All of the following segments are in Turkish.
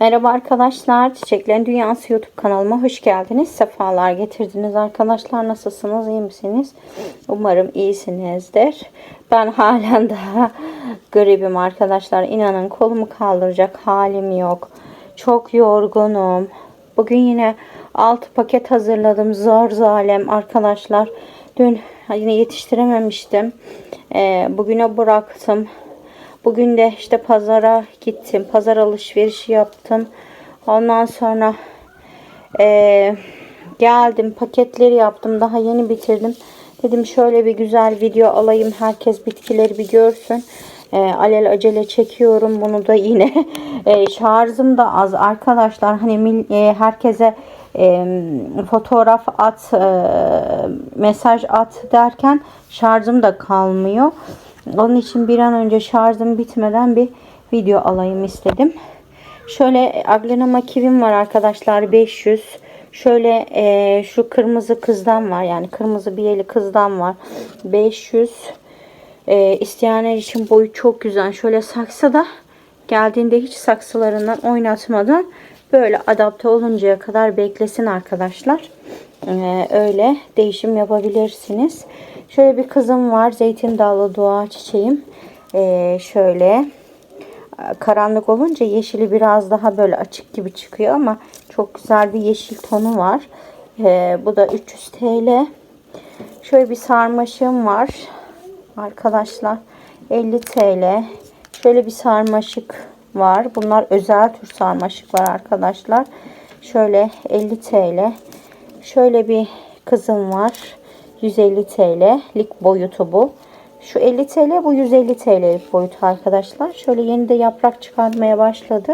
Merhaba arkadaşlar. Çiçeklerin Dünyası YouTube kanalıma hoş geldiniz. Sefalar getirdiniz arkadaşlar. Nasılsınız? iyi misiniz? Umarım iyisinizdir. Ben halen daha gribim arkadaşlar. İnanın kolumu kaldıracak halim yok. Çok yorgunum. Bugün yine 6 paket hazırladım. Zor zalem arkadaşlar. Dün yine yetiştirememiştim. Ee, bugüne bıraktım. Bugün de işte pazara gittim. Pazar alışverişi yaptım. Ondan sonra eee, geldim. Paketleri yaptım. Daha yeni bitirdim. Dedim şöyle bir güzel video alayım. Herkes bitkileri bir görsün. Eee, alel acele çekiyorum. Bunu da yine eee, şarjım da az arkadaşlar. Hani mil- eee, herkese eee, fotoğraf at, eee, mesaj at derken şarjım da kalmıyor. Onun için bir an önce şarjım bitmeden bir video alayım istedim. Şöyle aglenoma kivim var arkadaşlar 500. Şöyle e, şu kırmızı kızdan var yani kırmızı biyeli kızdan var 500. E, isteyenler için boyu çok güzel. Şöyle saksıda geldiğinde hiç saksılarından oynatmadan böyle adapte oluncaya kadar beklesin arkadaşlar. Ee, öyle değişim yapabilirsiniz. Şöyle bir kızım var. Zeytin dallı dua çiçeğim. Ee, şöyle karanlık olunca yeşili biraz daha böyle açık gibi çıkıyor ama çok güzel bir yeşil tonu var. Ee, bu da 300 TL. Şöyle bir sarmaşığım var. Arkadaşlar 50 TL. Şöyle bir sarmaşık var. Bunlar özel tür sarmaşıklar arkadaşlar. Şöyle 50 TL. Şöyle bir kızım var. 150 TL'lik boyutu bu. Şu 50 TL bu 150 TL'lik boyutu arkadaşlar. Şöyle yeni de yaprak çıkartmaya başladı.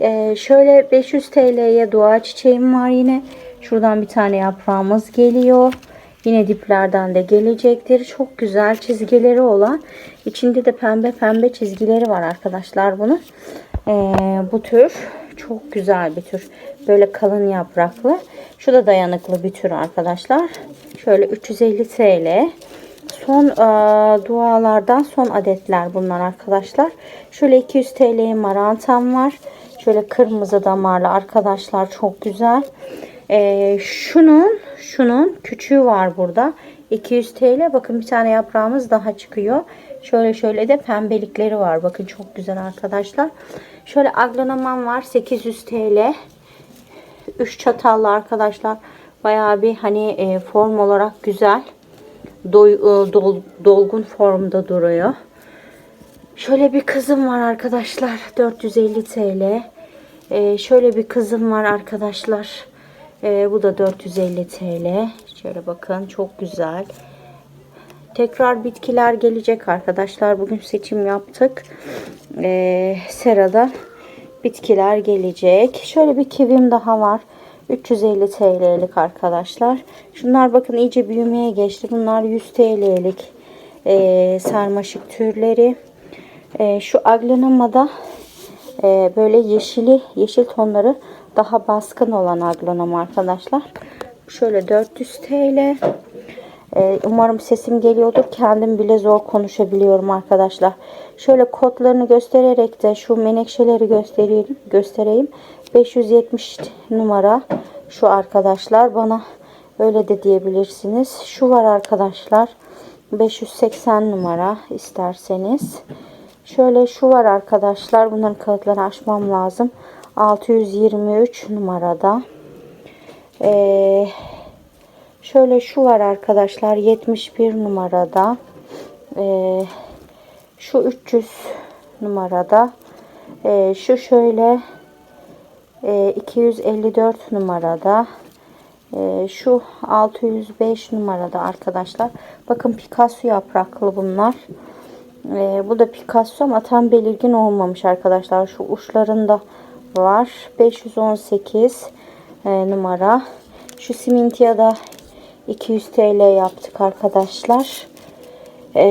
Ee, şöyle 500 TL'ye dua çiçeğim var yine. Şuradan bir tane yaprağımız geliyor. Yine diplerden de gelecektir. Çok güzel çizgileri olan. içinde de pembe pembe çizgileri var arkadaşlar bunun. Ee, bu tür çok güzel bir tür. Böyle kalın yapraklı. Şu da dayanıklı bir tür arkadaşlar. Şöyle 350 TL. Son e, dualardan son adetler bunlar arkadaşlar. Şöyle 200 TL marantam var. Şöyle kırmızı damarlı arkadaşlar çok güzel. E, şunun şunun küçüğü var burada. 200 TL. Bakın bir tane yaprağımız daha çıkıyor. Şöyle şöyle de pembelikleri var. Bakın çok güzel arkadaşlar. Şöyle aglonoman var. 800 TL. 3 çatallı arkadaşlar. Bayağı bir hani e, form olarak güzel. Doy, e, dol, dolgun formda duruyor. Şöyle bir kızım var arkadaşlar. 450 TL. E, şöyle bir kızım var arkadaşlar. E, bu da 450 TL. Şöyle bakın çok güzel. Tekrar bitkiler gelecek arkadaşlar. Bugün seçim yaptık. E, serada bitkiler gelecek. Şöyle bir kivim daha var. 350 TL'lik arkadaşlar. Şunlar bakın iyice büyümeye geçti. Bunlar 100 TL'lik e, sarmaşık türleri. E, şu aglonomada e, böyle yeşili yeşil tonları daha baskın olan aglonoma arkadaşlar. Şöyle 400 TL. E, umarım sesim geliyordur. Kendim bile zor konuşabiliyorum arkadaşlar. Şöyle kodlarını göstererek de şu menekşeleri göstereyim. göstereyim. 570 numara şu arkadaşlar. Bana öyle de diyebilirsiniz. Şu var arkadaşlar. 580 numara isterseniz. Şöyle şu var arkadaşlar. Bunların kağıtlarını açmam lazım. 623 numarada. Ee, şöyle şu var arkadaşlar. 71 numarada. Ee, şu 300 numarada. Ee, şu şöyle e, 254 numarada. E, şu 605 numarada arkadaşlar. Bakın Picasso yapraklı bunlar. E, bu da Picasso ama tam belirgin olmamış arkadaşlar. Şu uçlarında var. 518 e, numara. Şu Simintiya'da 200 TL yaptık arkadaşlar. Ee,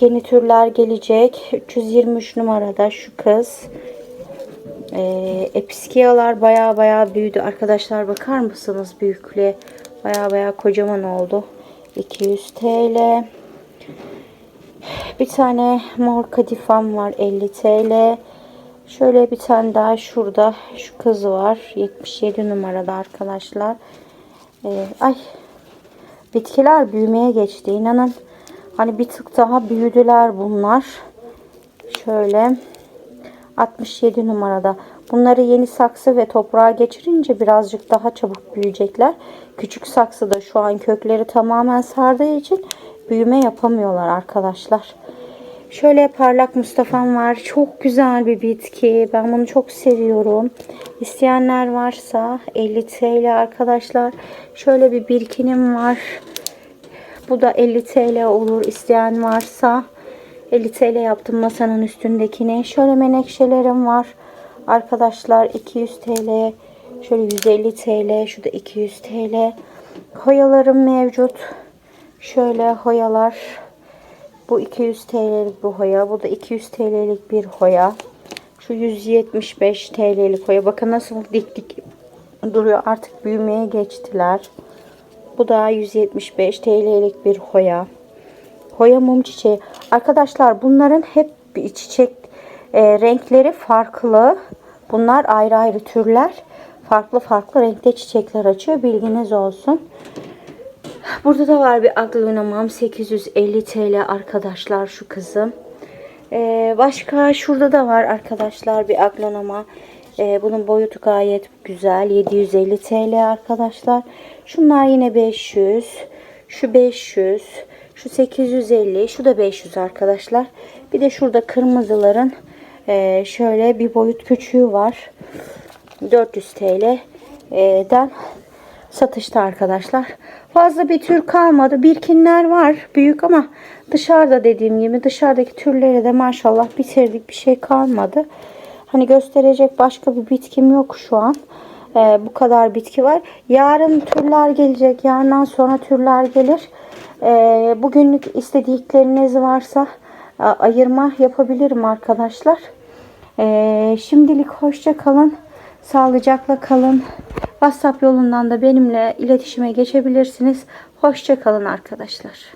yeni türler gelecek. 323 numarada şu kız. Ee, episkiyalar baya baya büyüdü. Arkadaşlar bakar mısınız büyüklüğe? Baya baya kocaman oldu. 200 TL. Bir tane mor kadifam var 50 TL. Şöyle bir tane daha şurada şu kız var. 77 numarada arkadaşlar. Ee, ay bitkiler büyümeye geçti. İnanın hani bir tık daha büyüdüler bunlar. Şöyle 67 numarada. Bunları yeni saksı ve toprağa geçirince birazcık daha çabuk büyüyecekler. Küçük saksıda şu an kökleri tamamen sardığı için büyüme yapamıyorlar arkadaşlar. Şöyle parlak Mustafa'm var. Çok güzel bir bitki. Ben bunu çok seviyorum. İsteyenler varsa 50 TL arkadaşlar. Şöyle bir birkinim var. Bu da 50 TL olur. İsteyen varsa 50 TL yaptım masanın üstündekini. Şöyle menekşelerim var. Arkadaşlar 200 TL. Şöyle 150 TL. Şu da 200 TL. Hoyalarım mevcut. Şöyle hoyalar. Bu 200 TL'lik bu hoya. Bu da 200 TL'lik bir hoya. Şu 175 TL'lik hoya. Bakın nasıl dik dik duruyor. Artık büyümeye geçtiler. Bu da 175 TL'lik bir hoya. Hoya mum çiçeği. Arkadaşlar bunların hep bir çiçek e, renkleri farklı. Bunlar ayrı ayrı türler. Farklı farklı renkte çiçekler açıyor. Bilginiz olsun. Burada da var bir aglonamam 850 TL arkadaşlar şu kızım. Ee, başka şurada da var arkadaşlar bir aglonama. Ee, bunun boyutu gayet güzel. 750 TL arkadaşlar. Şunlar yine 500. Şu 500. Şu 850. Şu da 500 arkadaşlar. Bir de şurada kırmızıların e, şöyle bir boyut küçüğü var. 400 TL'den satışta arkadaşlar. Fazla bir tür kalmadı. Birkinler var büyük ama dışarıda dediğim gibi dışarıdaki türleri de maşallah bitirdik. Bir şey kalmadı. Hani gösterecek başka bir bitkim yok şu an. Ee, bu kadar bitki var. Yarın türler gelecek. Yarından sonra türler gelir. Ee, bugünlük istedikleriniz varsa ayırma yapabilirim arkadaşlar. Ee, şimdilik hoşça kalın. Sağlıcakla kalın. WhatsApp yolundan da benimle iletişime geçebilirsiniz. Hoşça kalın arkadaşlar.